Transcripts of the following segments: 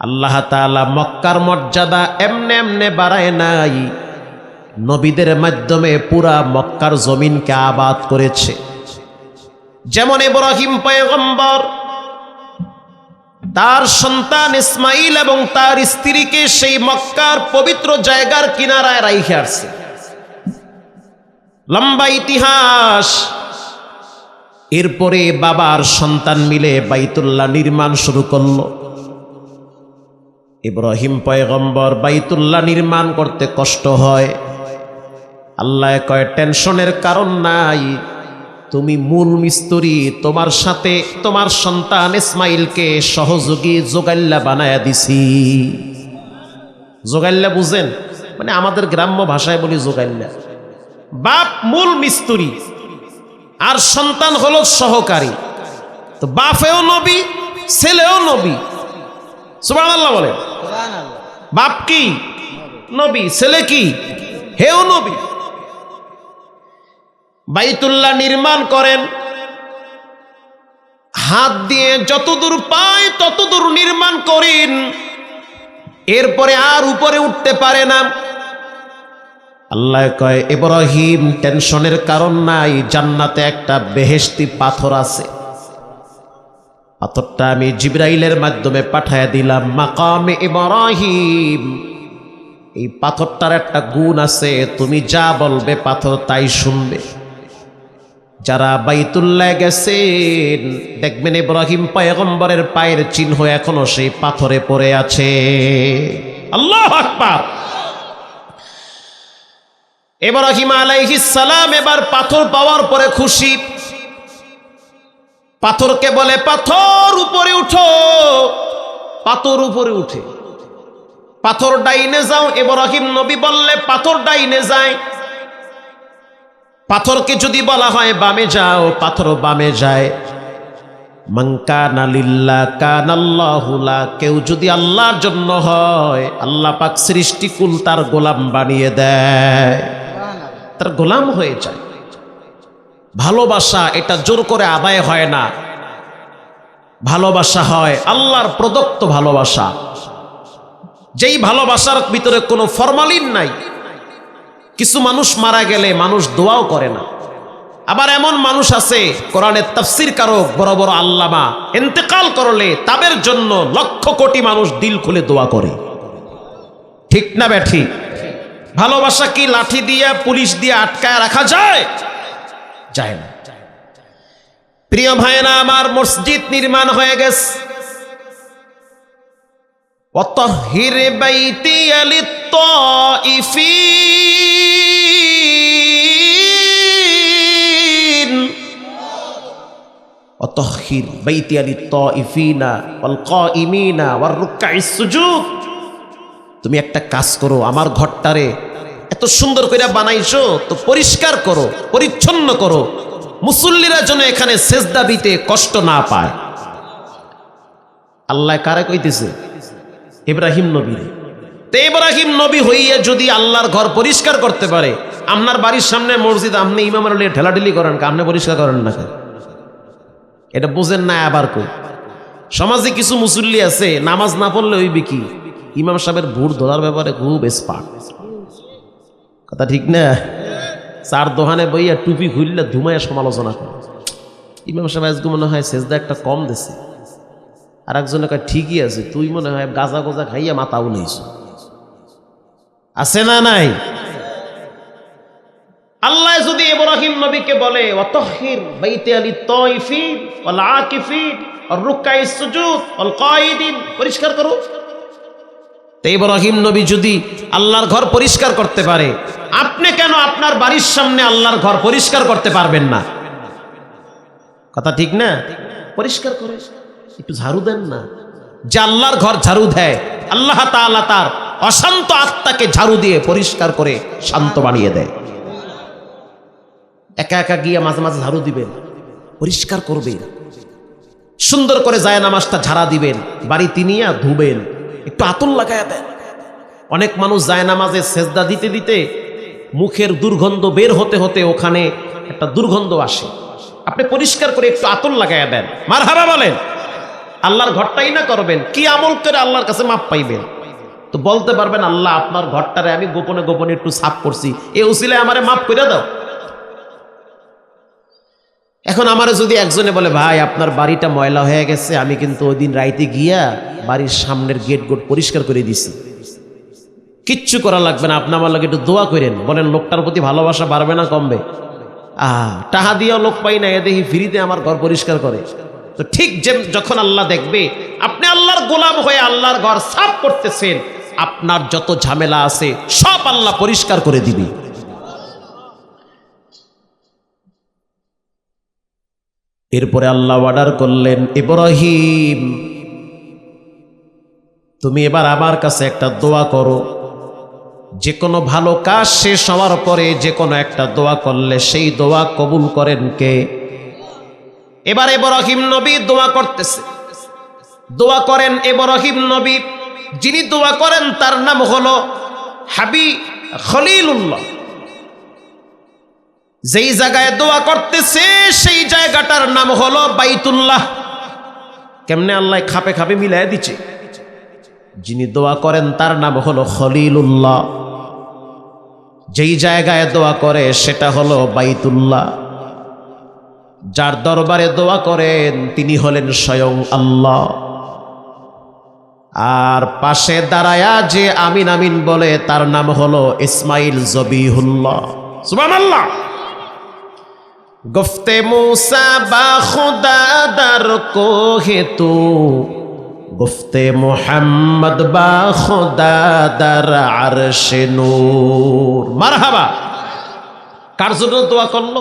আল্লাহ তাআলা মক্কার মর্যাদা এমনে এমনে বাড়ায় নাই। নবীদের মাধ্যমে পুরা মক্কার জমিনকে আবাদ করেছে। যেমন ইব্রাহিম পয়গম্বর, তার সন্তান ইসমাইল এবং তার স্ত্রীকে সেই মক্কার পবিত্র জায়গার কিনারায় রাইখে আসছে লম্বা ইতিহাস। এরপরে বাবার সন্তান মিলে বাইতুল্লাহ নির্মাণ শুরু করল। ইব্রাহিম পয়গম্বর বাইতুল্লাহ নির্মাণ করতে কষ্ট হয়। আল্লাহ কয়, টেনশনের কারণ নাই। তুমি মূল মিস্ত্রি, তোমার সাথে তোমার সন্তান ইসমাইলকে সহযোগী জোগাল্লা বানায়া দিছি। জোগাল্লা বুঝেন? মানে আমাদের গ্রাম্য ভাষায় বলি জোগাল্লা বাপ মূল মিস্ত্রি, আর সন্তান হলো সহকারী। তো বাপেও নবী, ছেলেও নবী। সুবাহ বলে বাপ কি? নবী। ছেলে কি? হেও নবী। বাইতুল্লাহ নির্মাণ করেন। হাত দিয়ে যতদূর পায় ততদূর নির্মাণ করেন। এরপরে আর উপরে উঠতে পারে না। আল্লাহ কয় ইব্রাহিম টেনশনের কারণ নাই। জান্নাতে একটা বেহেশতি পাথর আছে। পাথরটা আমি জিব্রাইলের মাধ্যমে পাঠায় দিলাম। মাকামে ইব্রাহিম। এই পাথরটার একটা গুণ আছে, তুমি যা বলবে পাথর তাই শুনবে। যারা বাইতুল্লাহ গেছেন, দেখবেন ইব্রাহিম পয়গম্বরের পায়ের চিহ্ন এখনও সেই পাথরে পড়ে আছে। আল্লাহ আকবার! ইব্রাহিম আলাইহিস সালাম এবার পাথর পাওয়ার পরে খুশি। পাথরকে বলে, পাথর উপরে উঠো। পাথর উপরে উঠে। পাথর ডাইনে যাও, ইব্রাহিম নবী বললে, পাথর ডাইনে যায় পাথরকে যদি বলা হয়, বামে যাও, পাথর বামে যায়। কেউ যদি আল্লাহর জন্য হয়, আল্লাহ পাক সৃষ্টিকুল তার গোলাম বানিয়ে দেয়। তার গোলাম হয়ে যায়। ভালোবাসা এটা জোর করে আদায় হয় না। ভালোবাসা হয় আল্লাহর প্রদত্ত ভালোবাসা। যেই ভালোবাসার ভিতরে কোনো ফরমালিন নাই। কিছু মানুষ মারা গেলে মানুষ দোয়াও করে না। আবার এমন মানুষ আছে কোরআনের তাফসির কারক, বড় বড় আল্লামা এন্তেকাল করলে তাদের জন্য লক্ষ কোটি মানুষ দিল খুলে দোয়া করে। ঠিক না ব্যাঠি ভালোবাসা কি লাঠি দিয়ে, পুলিশ দিয়ে আটকায় রাখা যায়? চায় না। প্রিয় ভাইয়েরা, আমার মসজিদ নির্মাণ হয়ে গেছে। অতহির বাইতি আলি ইফি অতহির বাইতি আলি তিফিনা অল ইমিনা ওয়ার রুক্কা তুমি একটা কাজ করো, আমার ঘরটারে এত সুন্দর করে বানাইছো, তো পরিষ্কার করো, পরিচ্ছন্ন করো। মুসল্লিরা যেন এখানে সেজদা দিতে কষ্ট না পায়। আল্লাহ কারে কইতেছে? ইব্রাহিম নবী তে ইব্রাহিম নবী হইয়া যদি আল্লাহর ঘর পরিষ্কার করতে পারে, আপনার বাড়ির সামনে মসজিদ, আপনি ইমামের লিয়ে ঠেলাঠেলি করেন আপনি পরিষ্কার করেন না? এটা বুঝেন না আবার কই। সমাজে কিছু মুসল্লি আছে, নামাজ না পড়লে হইবে কি? ইমাম সাহেবের ভুর ধরার ব্যাপারে খুব এক্সপার্ট কথা ঠিক না? চার দোকানে বইয়া টুপি খুললে ধুমাইয়া সমালোচনা করে। ইমাম সাহেব আজকে মনে হয় সেজদা একটা কম দিছে। আর একজনে কয়, ঠিকই আছে, তুই মনে হয় গাঁজা গোজা খাইয়া মাথা উনাইছ আছে না নাই? আল্লাহ যদি ইব্রাহিম নবীকে বলে ওয়াতাহহির বাইতে আলি তাইফিন ওয়াল আকিফিন ওয়ার রুকাই সুজুদ ওয়াল কায়িদিন, পরিষ্কার করো। তো ইব্রাহিম নবী যদি আল্লাহর ঘর পরিষ্কার করতে পারে, আপনি কেন আপনার বাড়ির সামনে আল্লাহর ঘর পরিষ্কার করতে পারবেন না? কথা ঠিক না? পরিষ্কার করে, একটু ঝাড়ু দেন না। যে আল্লাহর ঘর ঝাড়ু দেয়, আল্লাহ তাআলা তার অশান্ত আত্মাকে ঝাড়ু দিয়ে পরিষ্কার করে শান্ত বানিয়ে দেয়। একা একা গিয়ে মাঝে মাঝে ঝাড়ু দিবেন, পরিষ্কার করবেন। সুন্দর করে যায় নামাজটা ঝাড়া দিবেন, বাড়িতে নিয়ে ধুবেন। একটু আতল লাগায় দেন। অনেক মানুষ যায় নামাজে সেজদা দিতে দিতে মুখের দুর্গন্ধ বের হতে হতে ওখানে একটা দুর্গন্ধ আসে। আপনি পরিষ্কার করে একটু আতল লাগাইয়া দেন। মার হারা বলেন। আল্লাহর ঘরটাই না করবেন, কি আমল করে আল্লাহর কাছে মাপ পাইবেন? তো বলতে পারবেন, আল্লাহ আপনার ঘরটারে আমি গোপনে গোপনে একটু সাফ করছি। এ উসিলে আমারে মাফ করে দাও। এখন আমার যদি একজনে বলে, ভাই, আপনার বাড়িটা ময়লা হয়ে গেছে, আমি কিন্তু ওই দিন রাইতে গিয়া বাড়ির সামনের গেট গোট পরিষ্কার করে দিছি। কিচ্ছু করা লাগবে না, আপনি আমার লাগে একটু দোয়া করেন। বলেন, লোকটার প্রতি ভালোবাসা বাড়বে না, কমবে। আহ, টাহা দিয়েও লোক পাই না, এ দেখি ফ্রিতে আমার ঘর পরিষ্কার করে। তো ঠিক যে যখন আল্লাহ দেখবে, আপনি আল্লাহর গোলাম হয়ে আল্লাহর ঘর সাফ করতেছেন, আপনার যত ঝামেলা আছে, সব আল্লাহ পরিষ্কার করে দিবি। এরপরে আল্লাহ অর্ডার করলেন, ইব্রাহিম, তুমি এবার আমার কাছে একটা দোয়া করো। যে কোনো ভালো কাজ শেষ হওয়ার পরে যে কোনো একটা দোয়া করলে সেই দোয়া কবুল করেন কে? এবার এব্রাহিম নবী দোয়া করতেছে। দোয়া করেন এব্রাহিম নবী। যিনি দোয়া করেন তার নাম হলো হাবি খলিলুল্লাহ। যেই জায়গায় দোয়া করতেছে, সেই জায়গাটার নাম হলো বাইতুল্লাহ। কেমনে আল্লাহ খাপে খাপে মিলাই দিচ্ছে যিনি দোয়া করেন, তার নাম হলো খলিলুল্লাহ। যেই জায়গায় দোয়া করে, সেটা হলো বাইতুল্লাহ। যার দরবারে দোয়া করেন, তিনি হলেন স্বয়ং আল্লাহ। আর পাশে দাঁড়ায়া যে আমিন আমিন বলে, তার নাম হলো ইসমাইল জবিহুল্লাহ। সুবান আল্লাহ গফতে মুসা, বা খুদা দার কো হেতু গুফতে মোহাম্মদ, বা খোদা দার আরশে নূর। মারহাবা। কার জন্য দোয়া করল?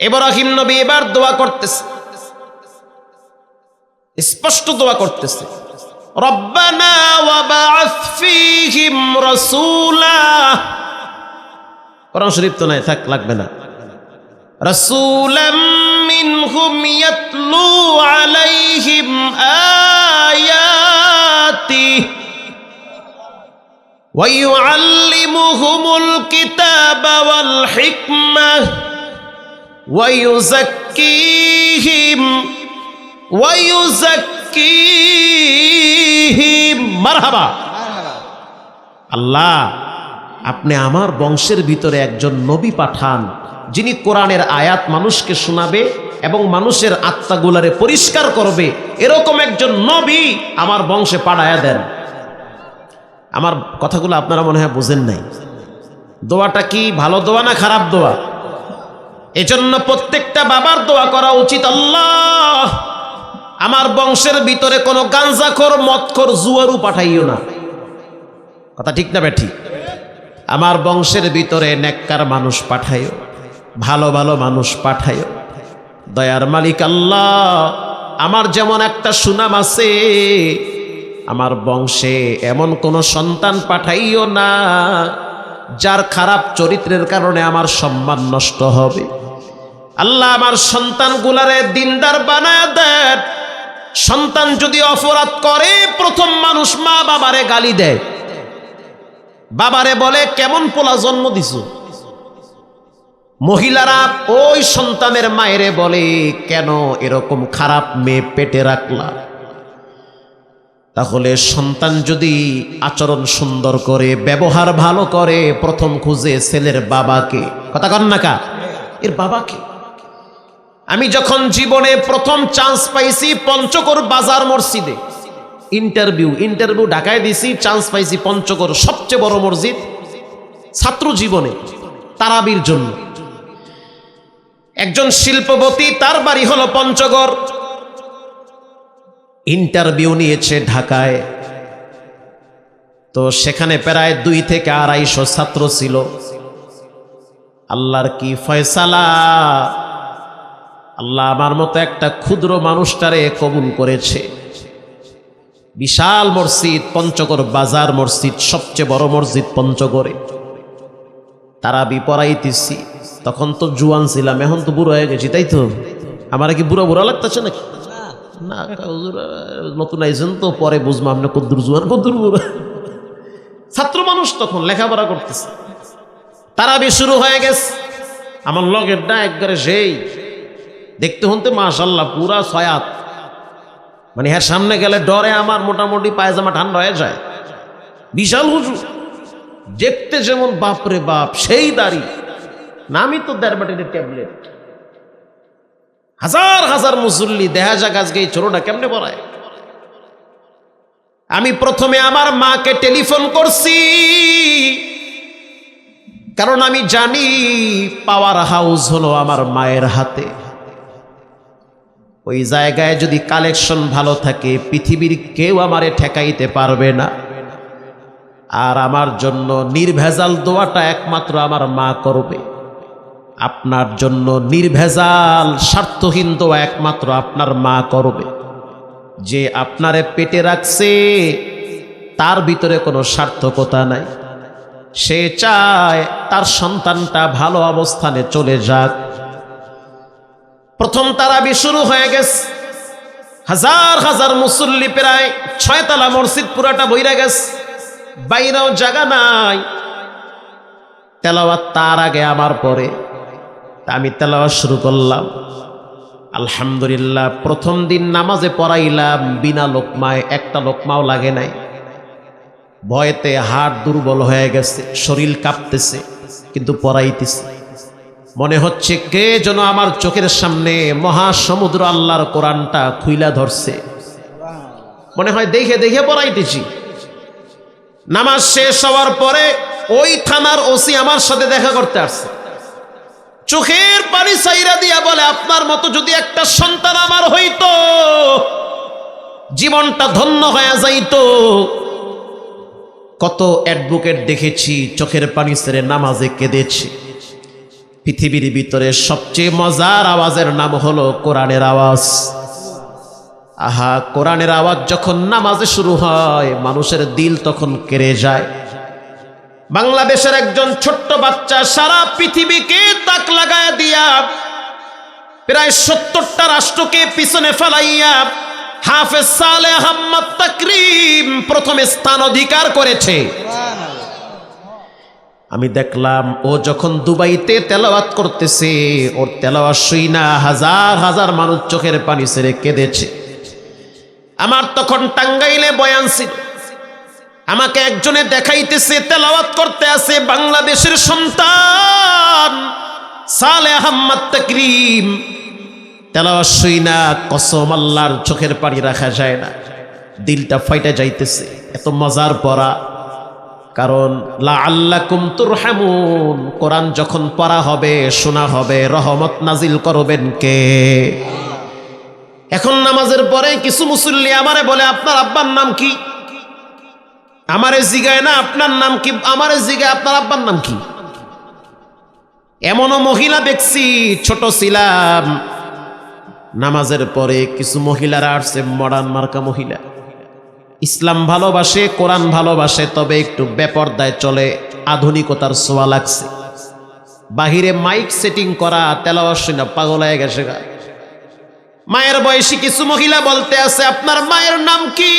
ইব্রাহিম নবী এবার দোয়া করতেছে। স্পষ্ট দোয়া করতেছে। রব্বানা ওয়াবাআথ ফীহিম রাসূলা। কোরআন শরীফ তো নাই, থাক, লাগবে না। রাসূলাম মিনহুম ইয়াতলু আলাইহিম আয়াতি ويعلمهم الكتاب والحكمة ويزكيهم ويزكيهم مرحبا আল্লাহ আপনি আমার বংশের ভিতরে একজন নবী পাঠান, যিনি কোরআনের আয়াত মানুষকে শোনাবে এবং মানুষের আত্মাগুলারে পরিষ্কার করবে। এরকম একজন নবী আমার বংশে পাঠায়া দেন। আমার কথাগুলো আপনারা মনে হয় বুঝেন নাই। দোয়াটা কি ভালো দোয়া না খারাপ দোয়া? এজন্য প্রত্যেকটা বাবার দোয়া করা উচিত, আল্লাহ! আমার বংশের ভিতরে কোনো গাঞ্জাখোর মদখোর, জুয়ারু পাঠাইও না। কথা ঠিক না ঠিক? আমার বংশের ভিতরে নেককার মানুষ পাঠাইও, ভালো ভালো মানুষ পাঠাইও। দয়ার মালিক আল্লাহ, আমার যেমন একটা সুনাম আছে, আমার বংশে এমন কোনো সন্তান পাঠাইও না, যার খারাপ চরিত্রের কারণে আমার সম্মান নষ্ট হবে। আল্লাহ আমার সন্তানগুলারে দিনদার বানায় দেন। সন্তান যদি অপরাধ করে, প্রথম মানুষ মা বাবারে গালি দেয়। বাবারে বলে, কেমন পোলা জন্ম দিছো? মহিলারা ওই সন্তানের মায়েরে বলে, কেন এরকম খারাপ মেয়ে পেটে রাখলা? তাহলে সন্তান যদি আচরণ সুন্দর করে, ব্যবহার ভালো করে, প্রথম খুঁজে ছেলের বাবাকে। কথা কন না কা? এর বাবাকে। আমি যখন জীবনে প্রথম চান্স পাইছি পঞ্চকর বাজার মসজিদে ইন্টারভিউ ইন্টারভিউ ঢাকায় দিছি চান্স পাইছি পঞ্চকর সবচেয়ে বড় মসজিদ ছাত্র জীবনে, তারাবির জন্য। একজন শিল্পপতি, তার বাড়ি হলো পঞ্চগড়। ইন্টারভিউ নিয়েছে ঢাকায়। তো সেখানে প্রায় দুই থেকে আড়াইশো ছাত্র ছিল। আল্লাহর কি ফয়সালা? আল্লাহ আমার মতো একটা ক্ষুদ্র মানুষটারে কবুল করেছে। বিশাল মসজিদ, পঞ্চগড় বাজার মসজিদ, সবচেয়ে বড় মসজিদ পঞ্চগড়ে। তারা বিপরাইতেছি। তখন তো জুয়ান ছিলাম, এখন তো বুড়ো হয়ে গেছি, তাই তো? আমার কি বুড়ো বুড়ো লাগতেছে নাকি? না নতুন আইছেন তো, পরে বুঝব আপনি কদ্দুর জুয়ান, কদ্দুর বুড়ো। ছাত্র মানুষ তখন, লেখাপড়া করতেছে। তারা বি শুরু হয়ে গেছে। আমার লগের ডা একবারে সেই। দেখতে হতে মাশাল্লাহ পুরা ছয়াত মানে হ্যাঁ সামনে গেলে ডরে আমার মোটামুটি পায়জামা ঠান্ডা হয়ে যায়। বিশাল হুজুর। দেখতে যেমন বাপরে বাপ, সেই দাড়ি। নামই তো দেড় বাটির ট্যাবলেট। হাজার হাজার মুসল্লি দেখা যাক আজকে এই ছোটটা কেমনে পড়ায়। আমি প্রথমে আমার মাকে টেলিফোন করছি। কারণ আমি জানি পাওয়ার হাউস হলো আমার মায়ের হাতে। ওই জায়গায় যদি কালেকশন ভালো থাকে, পৃথিবীর কেউ আমারে ঠেকাইতে পারবে না। আর আমার জন্য নির্ভেজাল দোয়াটা একমাত্র আমার মা করবে। আপনার জন্য নির্ভেজাল, স্বার্থহীন দোয়া একমাত্র আপনার মা করবে। যে আপনারে পেটে রাখছে, তার ভিতরে কোনো সার্থকতা নাই। সে চায় তার সন্তানটা ভালো অবস্থানে চলে যাক। প্রথম তারাবি শুরু হয়ে গেছে। হাজার হাজার মুসল্লি প্রায় ছয়তলা মসজিদ পুরাটা বইরা গেছে। বাইরেও জায়গা নাই। তেলাওয়াত তার আগে আমার পরে। আমি তেলাওয়াত শুরু করলাম। আলহামদুলিল্লাহ, প্রথম দিন নামাজে পড়াইলাম, বিনা লোকমায়, একটা লোকমাও লাগে নাই। ভয়েতে হাট দুর্বল হয়ে গেছে, শরীর কাঁপতেছে, কিন্তু পড়াইতেছে। মনে হচ্ছে কে যেন আমার চোখের সামনে মহাসমুদ্র আল্লাহর কোরআনটা খুইলা ধরছে। মনে হয় দেখে দেখে পড়াইতেছি। নামাজ শেষ হওয়ার পরে ওই থানার ওসি আমার সাথে দেখা করতে আসছে। চোখের পানি সাইরা দিয়া বলে, আপনার মতো যদি একটা সন্তান আমার হইতো, জীবনটা ধন্য হয়ে যাইত। কত অ্যাডভোকেট দেখেছি, চোখের পানি সেরে নামাজে কেঁদেছি। পৃথিবীর ভিতরে সবচেয়ে মজার আওয়াজের নাম হলো কোরআনের আওয়াজ। আহা, কোরআনের আওয়াজ যখন নামাজে শুরু হয়, মানুষের দিল তখন কেড়ে যায়। বাংলাদেশের একজন ছোট্ট বাচ্চা সারা পৃথিবীকে তাক লাগায় দিয়া প্রায় সত্তরটা রাষ্ট্রকে পিছনে ফেলাইয়া হাফেজ সালে আহম্মদ তাকরিম প্রথমে স্থান অধিকার করেছে। আমি দেখলাম, ও যখন দুবাইতে তেলাওয়াত করতেছে, ওর তেলাওয়াত শুই না, হাজার হাজার মানুষ চোখের পানি ছেড়ে কেঁদেছে। আমার তখন টাঙ্গাইলে বয়ান ছিল, আমাকে একজনে দেখাইতেছে, তেলাওয়াত করতে আছে বাংলাদেশের সন্তান সালে আহম্মদ তাকরিম। তেলাওয়াত শুই না, কসম আল্লাহর চোখের পানি রাখা যায় না, দিলটা ফাইটা যাইতেছে, এত মজার পড়া। কারণ লা আল্লাহ কুমতুর হ্যামুন কোরআন যখন পড়া হবে, শোনা হবে, রহমত নাজিল করবেন কে? এখন নামাজের পরে কিছু মুসল্লি আমারে বলে, আপনার আব্বার নাম কি? আমারে জিগায়, না, আপনার নাম কি? আমারে জিগায়, আপনার আব্বার নাম কি? এমনও মহিলা দেখছি, ছোট ছিলাম। নামাজের পরে কিছু মহিলারা আসছে, মডার্ন মার্কা মহিলা। ইসলাম ভালোবাসে, কোরআন ভালোবাসে, তবে একটু বেপরদায় চলে, আধুনিকতার সোয়া লাগছে। বাহিরে মাইক সেটিং করা তেলাওয়ার পাগল হয়ে গেছে গা। মায়ের বয়সী কিছু মহিলা বলতে আছে, আপনার মায়ের নাম কি?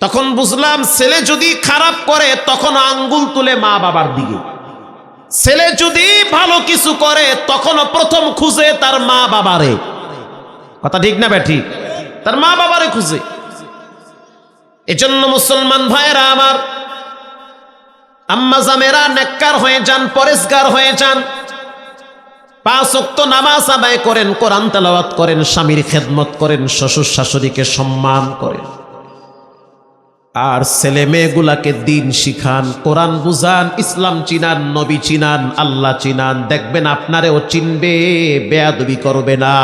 তখন বুঝলাম, ছেলে যদি খারাপ করে, তখন আঙ্গুল তুলে মা বাবার দিকে। ছেলে যদি ভালো কিছু করে, তখনও প্রথম খুঁজে তার মা বাবারে। কথা ঠিক না ব্যাঠি তার মা বাবারে খুঁজে। এজন্য মুসলমান ভাইয়েরা আমার, আম্মা জামেরা নেককার হয়ে যান, পরেশগার হয়ে যান। পাঁচ অক্ত নামাজ আদায় করেন, কোরআন তেলাওয়াত করেন, স্বামীর খেদমত করেন, শ্বশুর শাশুড়িকে সম্মান করেন। আর ছেলে মেয়েগুলাকে দিন শিখান, কোরআন বুঝান, ইসলাম চিনান, নবী চিনান, আল্লাহ চিনান। দেখবেন আপনারেও চিনবে, বেয়াদবি করবে না।